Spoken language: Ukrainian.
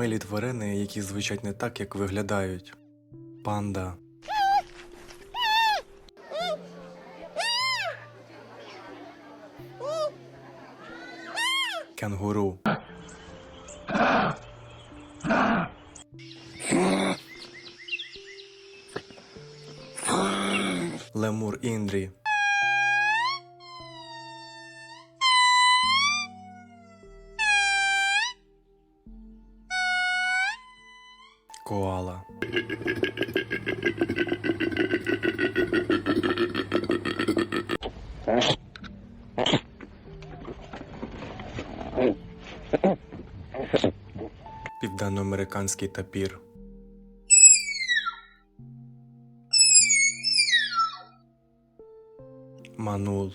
милі тварини, які звучать не так, як виглядають. Панда. Кенгуру. Лемур Індрі. Коала. Південноамериканський тапір. Манул.